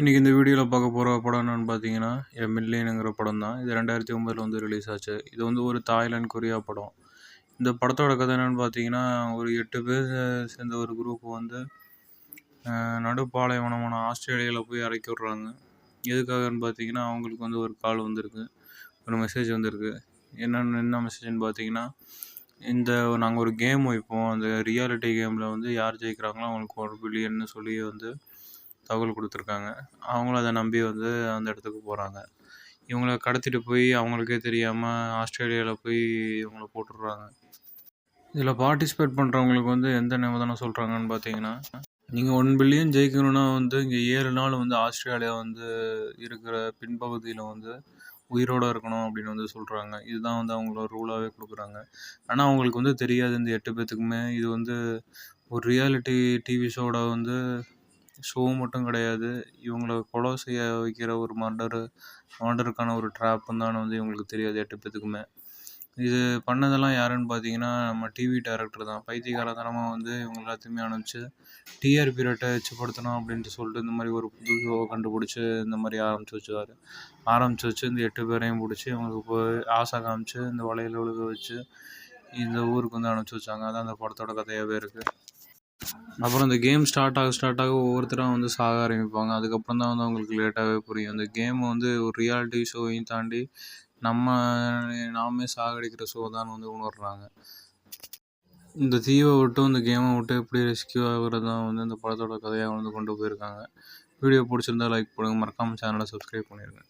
இன்றைக்கி இந்த வீடியோவில் பார்க்க போகிற படம் என்னென்னு பார்த்தீங்கன்னா எ மில்லியனுங்கிற படம் தான் இது ரெண்டாயிரத்தி ஒம்பதில் வந்து ரிலீஸ் ஆச்சு. இது வந்து ஒரு தாய்லாந்து கொரியா படம். இந்த படத்தோட கதை என்னென்னு பார்த்தீங்கன்னா ஒரு எட்டு பேர் சேர்ந்த ஒரு குரூப் வந்து நடுப்பாலைவனமான ஆஸ்திரேலியாவில் போய் இறக்கி விட்றாங்க. எதுக்காகன்னு பார்த்தீங்கன்னா அவங்களுக்கு வந்து ஒரு கால் வந்திருக்கு. ஒரு மெசேஜ் வந்திருக்கு. என்னென்னு என்ன மெசேஜ்னு பார்த்தீங்கன்னா இந்த நாங்கள் ஒரு கேம் வைப்போம். அந்த ரியாலிட்டி கேமில் வந்து யார் ஜெயிக்கிறாங்களோ அவங்களுக்கு ஒரு பில்லியன்னு சொல்லி வந்து தகவல் கொடுத்துருக்காங்க. அவங்களும் அதை நம்பி வந்து அந்த இடத்துக்கு போகிறாங்க இவங்கள கடத்திட்டு போய் அவங்களுக்கே தெரியாமல் ஆஸ்திரேலியாவில் போய் இவங்கள போட்டுடுறாங்க. இதில் பார்ட்டிசிபேட் பண்ணுறவங்களுக்கு வந்து எந்த நிபந்தனை சொல்கிறாங்கன்னு பார்த்தீங்கன்னா நீங்கள் ஒன் பில்லியன் ஜெயிக்கணும்னா வந்து இங்கே ஏழு நாள் வந்து ஆஸ்திரேலியா வந்து இருக்கிற பின்பகுதியில் வந்து உயிரோடு இருக்கணும் அப்படின்னு வந்து சொல்கிறாங்க இதுதான் வந்து அவங்களோட ரூலாகவே கொடுக்குறாங்க. ஆனால் அவங்களுக்கு வந்து தெரியாது இந்த எட்டு பேர்த்துக்குமே இது வந்து ஒரு ரியாலிட்டி டிவி ஷோட வந்து ஷோ மட்டும் கிடையாது. இவங்கள கொலை செய்ய வைக்கிற ஒரு மர்டரு மர்டருக்கான ஒரு ட்ராப்புன்னு தான் வந்து இவங்களுக்கு தெரியாது எட்டு பேத்துக்குமே. இது பண்ணதெல்லாம் யாருன்னு பார்த்தீங்கன்னா நம்ம டிவி டேரக்டர் தான். பைத்தியகாரத்தனமாக வந்து இவங்க எல்லாத்தையுமே அனுப்பிச்சு டிஆர்பி ரேட்டை வச்சுப்படுத்தணும் அப்படின்ட்டு சொல்லிட்டு இந்த மாதிரி ஒரு புது ஷோவை கண்டுபிடிச்சி இந்த மாதிரி ஆரம்பிச்சு வச்சுருவாரு. ஆரம்பிச்சு வச்சு இந்த எட்டு பேரையும் பிடிச்சி இவங்களுக்கு போய் ஆசை காமிச்சு இந்த வலையில் ஒழுக வச்சு இந்த ஊருக்கு வந்து அனுப்பிச்சி வச்சாங்க. அதான் அந்த படத்தோட கதையாகவே இருக்குது அப்புறம் இந்த கேம் ஸ்டார்ட் ஆக ஸ்டார்ட் ஆக ஒவ்வொருத்தராக வந்து சாக ஆரம்பிப்பாங்க. அதுக்கப்புறம் தான் வந்து அவங்களுக்கு லேட்டாகவே புரியும். அந்த கேம் வந்து ஒரு ரியாலிட்டி ஷோவையும் தாண்டி நம்ம நாமே சாகடிக்கிற ஷோ தான் வந்து உணர்றாங்க. இந்த தீவை விட்டும் இந்த கேமை விட்டு எப்படி ரெஸ்கியூ ஆகுறது தான் வந்து இந்த படத்தோட கதையாக வந்து கொண்டு போயிருக்காங்க. வீடியோ பிடிச்சிருந்தா லைக் பண்ணுங்கள் மறக்காமல் சேனலை சப்ஸ்கிரைப் பண்ணிடுங்க